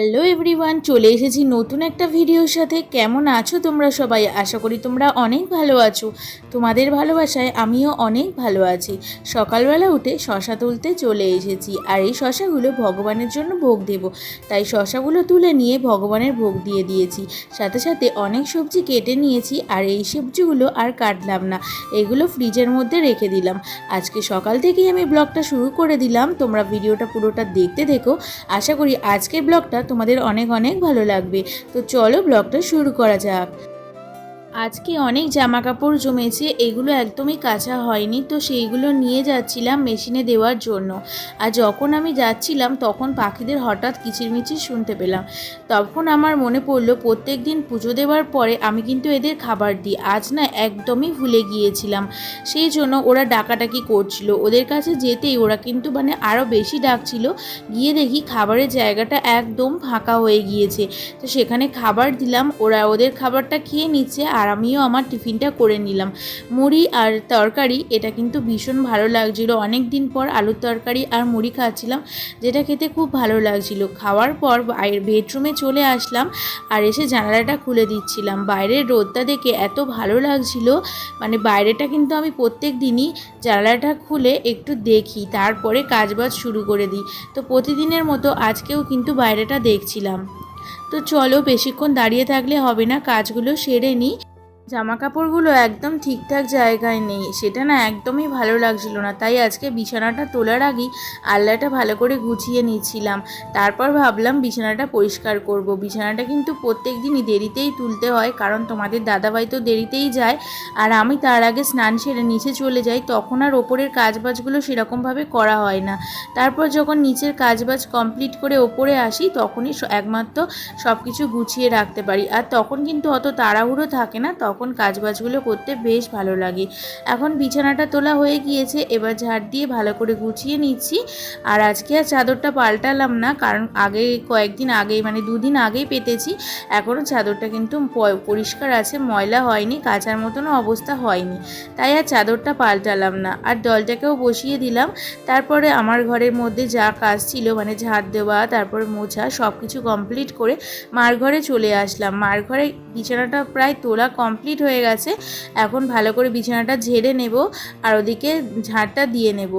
Hello everyone, চলে এসেছি নতুন একটা ভিডিওর সাথে। কেমন আছো তোমরা সবাই? আশা করি তোমরা অনেক ভালো আছো। তোমাদের ভালোবাসায় আমিও অনেক ভালো আছি। সকালবেলা উঠে শশা তুলতে চলে এসেছি। আর এই শশাগুলো ভগবানের জন্য ভোগ দেব। তাই শশাগুলো তুলে নিয়ে ভগবানের ভোগ দিয়ে দিয়েছি। সাথে সাথে অনেক সবজি কেটে নিয়েছি। আর এই সবজিগুলো আর কাটলাম না। এগুলো ফ্রিজের মধ্যে রেখে দিলাম। আজকে সকাল থেকেই আমি ব্লগটা শুরু করে দিলাম। তোমরা ভিডিওটা পুরোটা দেখতে দেখো। আশা করি আজকের ব্লগটা তোমাদের অনেক অনেক ভালো লাগবে। তো চলো ব্লগটা শুরু করা যাক। আজকে অনেক জামা কাপড় জমেছে, এগুলো একদমই কাঁচা হয়নি, তো সেইগুলো নিয়ে যাচ্ছিলাম মেশিনে দেওয়ার জন্য। আর যখন আমি যাচ্ছিলাম, তখন পাখিদের হঠাৎ কিচিরমিচির শুনতে পেলাম। তখন আমার মনে পড়ল প্রত্যেক দিন পুজো দেওয়ার পরে আমি কিন্তু এদের খাবার দিই। আজ না একদমই ভুলে গিয়েছিলাম। সেই জন্য ওরা ডাকাডাকি করছিল। ওদের কাছে যেতেই ওরা কিন্তু মানে আরও বেশি ডাকছিল। গিয়ে দেখি খাবারের জায়গাটা একদম ফাঁকা হয়ে গিয়েছে। তো সেখানে খাবার দিলাম, ওরা ওদের খাবারটা খেয়ে নিচ্ছে। আর আমিও আমার টিফিনটা করে নিলাম। মুড়ি আর তরকারি, এটা কিন্তু ভীষণ ভালো লাগছিল। অনেক দিন পর আলুর তরকারি আর মুড়ি খাচ্ছিলাম, যেটা খেতে খুব ভালো লাগছিল। খাওয়ার পর বেডরুমে চলে আসলাম আর এসে জানালাটা খুলে দিচ্ছিলাম। বাইরের রোদটা দেখে এত ভালো লাগছিল মানে বাইরেটা কিন্তু আমি প্রত্যেক দিনই জানালাটা খুলে একটু দেখি, তারপরে কাজবাজ শুরু করে দিই। তো প্রতিদিনের মতো আজকেও কিন্তু বাইরেটা দেখছিলাম। তো চলো বেশিক্ষণ দাঁড়িয়ে থাকলে হবে না, কাজগুলো সেরে নিই। জামা কাপড়গুলো একদম ঠিকঠাক জায়গায় নেই। সেটা না একদমই ভালো লাগছিল না। তাই আজকে বিছানাটা তোলার আগেই আল্লাটা ভালো করে গুছিয়ে নিচ্ছিলাম। তারপর ভাবলাম বিছানাটা পরিষ্কার করব। বিছানাটা কিন্তু প্রত্যেক দিনই দেরিতেই তুলতে হয়, কারণ তোমাদের দাদাভাই তো দেরিতেই যায়। আর আমি তার আগে স্নান সেরে নিচে চলে যাই, তখন আর ওপরের কাজবাজগুলো সেরকমভাবে করা হয় না। তারপর যখন নিচের কাজবাজ কমপ্লিট করে ওপরে আসি, তখনই একমাত্র সব কিছু গুছিয়ে রাখতে পারি। আর তখন কিন্তু অত তাড়াহুড়ো থাকে না, তখন কাজবাজগুলো করতে বেশ ভালো লাগে। এখন বিছানাটা তোলা হয়ে গিয়েছে, এবার ঝাড় দিয়ে ভালো করে গুছিয়ে নিচ্ছি। আর আজকে আর চাদরটা পাল্টালাম না, কারণ আগে কয়েকদিন আগেই মানে দুদিন আগেই পেতেছি। এখনও চাদরটা কিন্তু পরিষ্কার আছে, ময়লা হয়নি, কাচার মতনও অবস্থা হয়নি। তাই আর চাদরটা পাল্টালাম না। আর দলটাকেও বসিয়ে দিলাম। তারপরে আমার ঘরের মধ্যে যা কাজ ছিল মানে ঝাড় দেওয়া, তারপর মোছা সব কিছু কমপ্লিট করে মার ঘরে চলে আসলাম। মার ঘরে বিছানাটা প্রায় তোলা কমপ্লিট হয়ে গেছে। এখন ভালো করে বিছানাটা ঝেড়ে নেব আর ওদিকে ঝাড়টা দিয়ে নেব।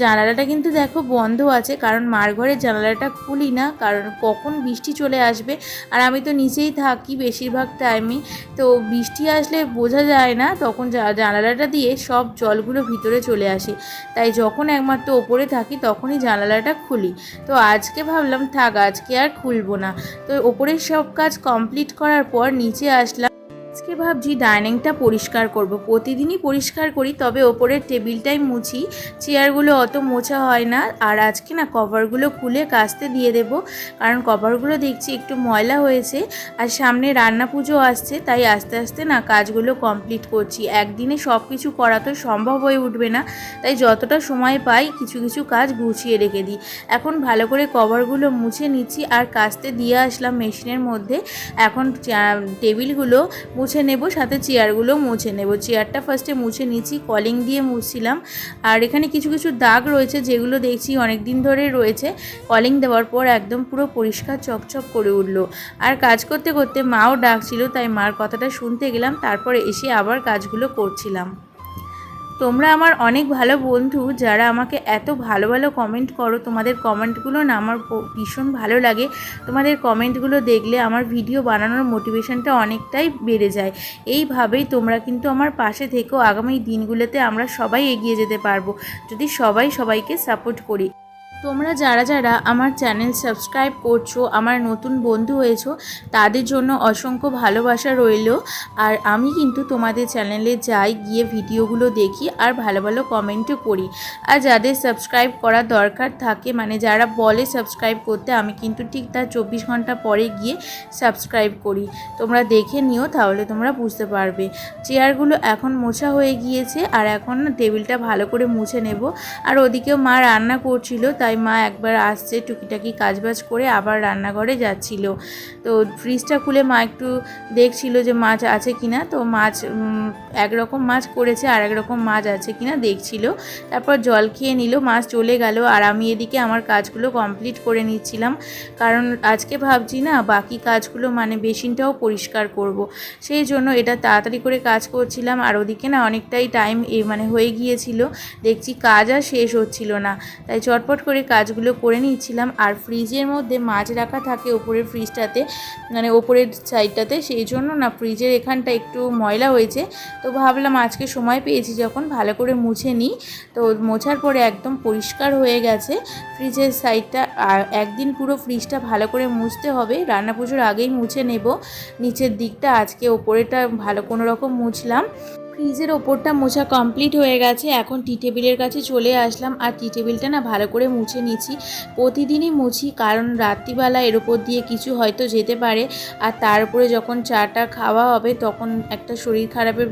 জানালাটা কিন্তু দেখো বন্ধ আছে, কারণ মার ঘরের জানালাটা খুলি না, কারণ কখন বৃষ্টি চলে আসবে। আর আমি তো নিচেই থাকি বেশিরভাগ টাইমই তো বৃষ্টি আসলে বোঝা যায় না, তখন জানালাটা দিয়ে সব জলগুলো ভিতরে চলে আসে। তাই যখন একমাত্র ওপরে থাকি, তখনই জানালাটা খুলি। তো আজকে ভাবলাম, থাক আজকে আর খুলবো না। তো ওপরের সব কাজ কমপ্লিট করার পর নিচে আসলাম। আজকে ভাবছি ডাইনিংটা পরিষ্কার করব। প্রতিদিনই পরিষ্কার করি, তবে ওপরের টেবিলটাই মুছি। চেয়ারগুলো অত মোছা হয় না, আর আজকে না কভারগুলো খুলে কাচতে দিয়ে দেব, কারণ কভারগুলো দেখছি একটু ময়লা হয়েছে, আর সামনে রান্না পুজো আসছে, তাই আস্তে আস্তে না কাজগুলো কমপ্লিট করছি। একদিনে সব কিছু করা তো সম্ভব হয়ে উঠবে না, তাই যতটা সময় পাই কিছু কিছু কাজ গুছিয়ে রেখে দিই। এখন ভালো করে কভারগুলো মুছে নিচ্ছি, আর কাচতে দিয়ে আসলাম মেশিনের মধ্যে। এখন টেবিলগুলো মুছে নেব, সাথে চেয়ারগুলো মুছে নেব। চেয়ারটা ফার্স্টে মুছে নিচ্ছি কলিং দিয়ে মুছছিলাম আর এখানে কিছু কিছু দাগ রয়েছে যেগুলো দেখছি অনেক দিন ধরে রয়েছে। কলিং দেওয়ার পর একদম পুরো পরিষ্কার চকচক করে উঠল। আর কাজ করতে করতে মাও ডাকছিল, তাই মার কথাটা শুনতে গেলাম, তারপরে এসে আবার কাজগুলো করছিলাম। তোমরা আমার অনেক ভালো বন্ধু যারা আমাকে এত ভালো ভালো কমেন্ট করো। তোমাদের কমেন্টগুলো না আমার ভীষণ ভালো লাগে। তোমাদের কমেন্টগুলো দেখলে আমার ভিডিও বানানোর মোটিভেশনটা অনেকটাই বেড়ে যায়। এইভাবেই তোমরা কিন্তু আমার পাশে থেকেও আগামী দিনগুলোতে আমরা সবাই এগিয়ে যেতে পারব। যদি সবাই সবাইকে সাপোর্ট করি। তোমরা যারা যারা আমার চ্যানেল সাবস্ক্রাইব করছ, আমার নতুন বন্ধু হয়েছো, তাদের জন্য অসংখ্য ভালোবাসা রইল। আর আমি কিন্তু তোমাদের চ্যানেলে যাই, গিয়ে ভিডিওগুলো দেখি আর ভালো ভালো কমেন্টও করি। আর যাদের সাবস্ক্রাইব করার দরকার থাকে মানে যারা বলে সাবস্ক্রাইব করতে, আমি কিন্তু ঠিক তার চব্বিশ ঘণ্টা পরে গিয়ে সাবস্ক্রাইব করি। তোমরা দেখে নিও, তাহলে তোমরা বুঝতে পারবে। চেয়ারগুলো এখন মোছা হয়ে গিয়েছে, আর এখন টেবিলটা ভালো করে মুছে নেব। আর ওদিকেও মা রান্না করছিল, তাই তাই মা একবার আসছে, টুকিটাকি কাজবাজ করে আবার রান্নাঘরে যাচ্ছিল। তো ফ্রিজটা খুলে মা একটু দেখছিল যে মাছ আছে কি না তো মাছ একরকম মাছ করেছে আর একরকম মাছ আছে কি না দেখছিল। তারপর জল খেয়ে নিল, মাছ চলে গেল আর আমি এদিকে আমার কাজগুলো কমপ্লিট করে নিচ্ছিলাম। কারণ আজকে ভাবছি না, বাকি কাজগুলো মানে বেসিনটাও পরিষ্কার করব। সেই জন্য এটা তাড়াতাড়ি করে কাজ করছিলাম আর ওদিকে না অনেকটাই টাইম এ মানে হয়ে গিয়েছিল। দেখছি কাজ আর শেষ হচ্ছিল না। তাই চটপট করে কাজগুলো করে নিচ্ছিলাম আর ফ্রিজের মধ্যে মাছ রাখা থাকে ওপরের ফ্রিজটাতে মানে ওপরের সাইডটাতে, সেই জন্য না ফ্রিজের এখানটা একটু ময়লা হয়েছে। তো ভাবলাম আজকে সময় পেয়েছি যখন ভালো করে মুছে নিই। তো মোছার পরে একদম পরিষ্কার হয়ে গেছে। ফ্রিজের সাইডটা একদিন পুরো ফ্রিজটা ভালো করে মুছতে হবে। রান্না পুজোর আগেই মুছে নেব। নিচের দিকটা আজকে ওপরেটা ভালো কোনো রকম মুছলাম। ফ্রিজের ওপরটা মোছা কমপ্লিট হয়ে গেছে। এখন টি টেবিলের কাছে চলে আসলাম। আর টি টেবিলটা না ভালো করে মুছে নিচ্ছি। প্রতিদিনই মুছি, কারণ রাত্রিবেলা এর ওপর দিয়ে কিছু হয়তো যেতে পারে। আর তার উপরে যখন চাটা খাওয়া হবে, তখন একটা শরীর খারাপের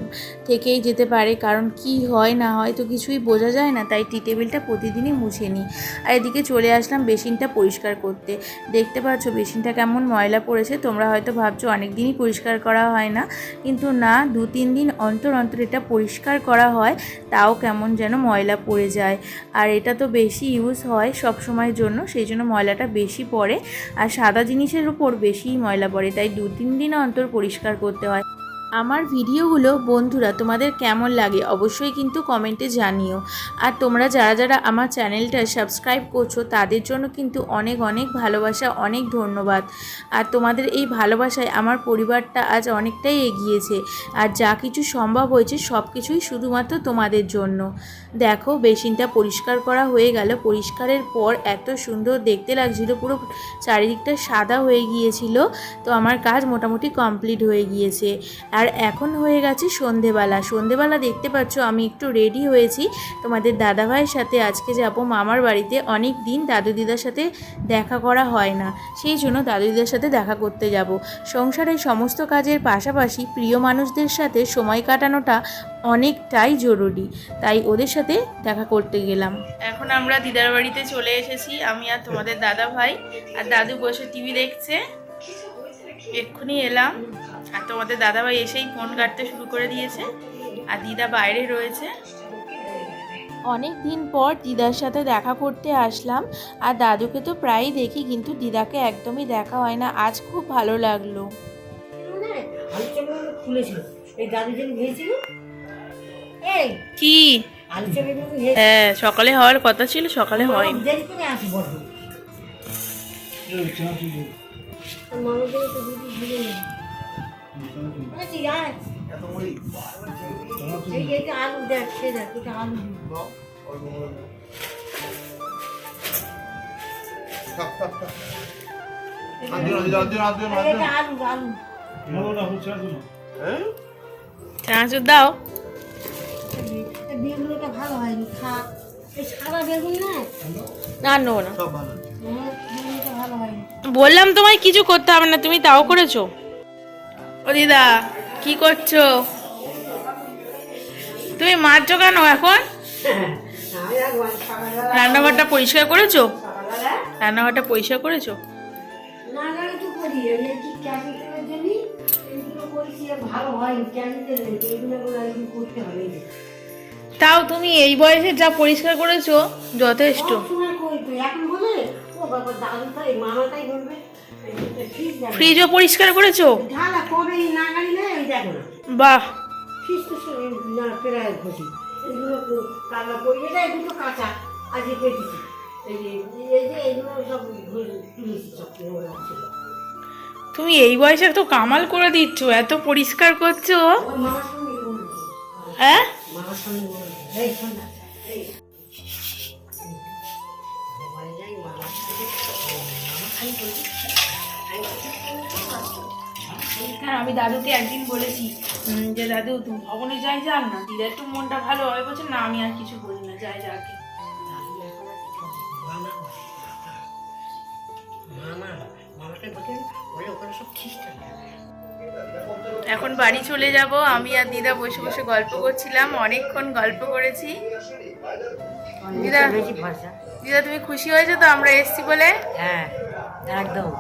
থেকেই যেতে পারে। কারণ কি হয়, না হয় তো কিছুই বোঝা যায় না। তাই টি টেবিলটা প্রতিদিনই মুছে নিই। আর এদিকে চলে আসলাম বেসিনটা পরিষ্কার করতে। দেখতে পাচ্ছ বেসিনটা কেমন ময়লা পড়েছে। তোমরা হয়তো ভাবছ অনেক দিনই পরিষ্কার করা হয় না। কিন্তু না দু তিন দিন অন্তর অন্তর এটা পরিষ্কার করা হয়, তাও কেমন যেন ময়লা পড়ে যায়। আর এটা তো বেশি ইউজ হয় সব সময়ের জন্য, সেই জন্য ময়লাটা বেশি পড়ে। আর সাদা জিনিসের উপর বেশি ময়লা পড়ে, তাই দু তিন দিন অন্তর পরিষ্কার করতে হয়। আমার ভিডিওগুলো, বন্ধুরা, তোমাদের কেমন লাগে অবশ্যই কিন্তু কমেন্টে জানিও। আর তোমরা যারা যারা আমার চ্যানেলটা সাবস্ক্রাইব করছ, তাদের জন্য কিন্তু অনেক অনেক ভালোবাসা, অনেক ধন্যবাদ। আর তোমাদের এই ভালোবাসায় আমার পরিবারটা আজ অনেকটাই এগিয়েছে। আর যা কিছু সম্ভব হয়েছে সব কিছুই শুধুমাত্র তোমাদের জন্য। দেখো, বেসিনটা পরিষ্কার করা হয়ে গেল। পরিষ্কারের পর এত সুন্দর দেখতে লাগছিল, পুরো চারিদিকটা সাদা হয়ে গিয়েছিল। তো আমার কাজ মোটামুটি কমপ্লিট হয়ে গিয়েছে। আর এখন হয়ে গেছে সন্ধেবেলা। সন্ধেবেলা দেখতে পাচ্ছ, আমি একটু রেডি হয়েছি। তোমাদের দাদাভাইয়ের সাথে আজকে যাব। মামার বাড়িতে অনেক দিন দাদু দিদার সাথে দেখা করা হয় না। সেই জন্য দাদু দিদার সাথে দেখা করতে যাব। সংসারের সমস্ত কাজের পাশাপাশি প্রিয় মানুষদের সাথে সময় কাটানোটা অনেকটাই জরুরি। তাই ওদের সাথে দেখা করতে গেলাম। এখন আমরা দিদার বাড়িতে চলে এসেছি, আমি আর তোমাদের দাদা ভাই আর দাদু বসে টিভি দেখছে। এক্ষুনি এলাম। আর তোমাদের দাদাভাই এসেই ফোন কাটতে শুরু করে দিয়েছে। আর দিদা বাইরে রয়েছে। অনেক দিন পর দিদার সাথে দেখা করতে আসলাম। আর দাদুকে তো প্রায়ই দেখি কিন্তু দিদাকে একদমই দেখা হয় না। আজ খুব ভালো লাগল। কি? হ্যাঁ সকালে হওয়ার কথা ছিল সকালে মামাদের আলু দেখ সে দেখ চানাচুর দাও বেগুনটা ভালো হয়নি খা সাদা বেগুন না বললাম তোমায় কিছু করতে হবে না তুমি তাও করেছ। ও দিদা, কি করছ? তুমি মারছো কেন এখন? রান্নাঘরটা পরিষ্কার করেছ? রান্নাঘরটা পরিষ্কার করেছ। তাও তুমি এই বয়সে যা পরিষ্কার করেছ, যথেষ্ট। এখন বলে মামাটাই বলবে। ফ্রিজও পরিষ্কার করেছ? বাহ। তুমি এই বয়সে তো কামাল করে দিচ্ছ এত পরিষ্কার করছ? হ্যাঁ? হ্যাঁ আমি দাদুকে একদিন বলেছি যে দাদু তুমি ভবনে যাই যাক না দিদা একটু মনটা ভালো হয়। বলছে না আমি আর কিছু বলি না যাই যাকে এখন বাড়ি চলে যাব। আমি আর দিদা বসে বসে গল্প করছিলাম অনেকক্ষণ গল্প করেছি। দিদা। দিদা তুমি খুশি হয়েছো তো আমরা এসছি বলে? হ্যাঁ একদম।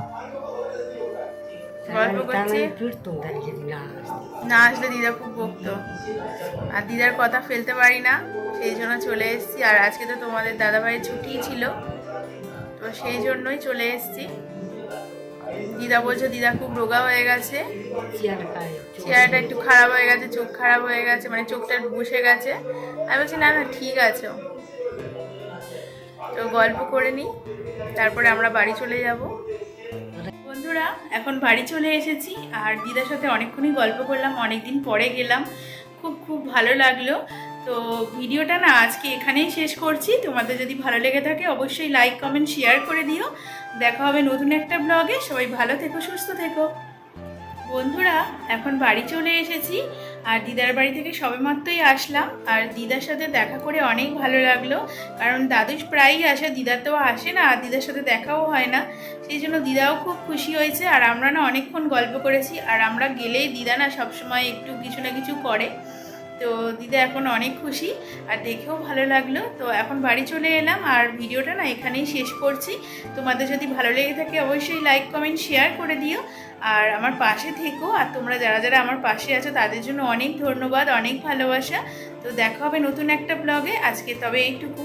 গল্প করছি। না আসলে দিদা খুব বকতো আর দিদার কথা ফেলতে পারি না সেই জন্য চলে এসেছি। আর আজকে তো তোমাদের দাদাভাইয়ের ছুটি ছিল তো সেই জন্যই চলে এসেছি। দিদা বলছে দিদা খুব রোগা হয়ে গেছে। চেয়ার খায় চোখ চেহারাটা একটু খারাপ হয়ে গেছে চোখ খারাপ হয়ে গেছে মানে চোখটা বসে গেছে। আমি বলছি না না ঠিক আছে। তো গল্প করে নিই তারপরে আমরা বাড়ি চলে যাব। বন্ধুরা, এখন বাড়ি চলে এসেছি আর দিদার সাথে অনেকক্ষণই গল্প করলাম অনেক দিন পরে গেলাম। খুব খুব ভালো লাগল। তো ভিডিওটা না আজকে এখানেই শেষ করছি। তোমাদের যদি ভালো লেগে থাকে অবশ্যই লাইক কমেন্ট শেয়ার করে দিও। দেখা হবে নতুন একটা ব্লগে সবাই ভালো থেকো, সুস্থ থেকো। বন্ধুরা, এখন বাড়ি চলে এসেছি। আর দিদার বাড়ি থেকে সবেমাত্রই আসলাম। আর দিদার সাথে দেখা করে অনেক ভালো লাগল। কারণ দাদু প্রায়ই আসে দিদা তো আসে না, আর দিদার সাথে দেখাও হয় না। সেই জন্য দিদাও খুব খুশি হয়েছে। আর আমরা না অনেকক্ষণ গল্প করেছি। আর আমরা গেলেই দিদা না সবসময় একটু কিছু না কিছু করে। তো দিদা এখন অনেক খুশি আর দেখেও ভালো লাগল। তো এখন বাড়ি চলে এলাম আর ভিডিওটা না এখানেই শেষ করছি। তোমাদের যদি ভালো লেগে থাকে অবশ্যই লাইক কমেন্ট শেয়ার করে দিও। আর আমার পাশে থেকো আর তোমরা যারা যারা আমার পাশে আছো তাদের জন্য অনেক ধন্যবাদ, অনেক ভালোবাসা। তো দেখা হবে নতুন একটা ব্লগে আজকে তবে এইটুকু।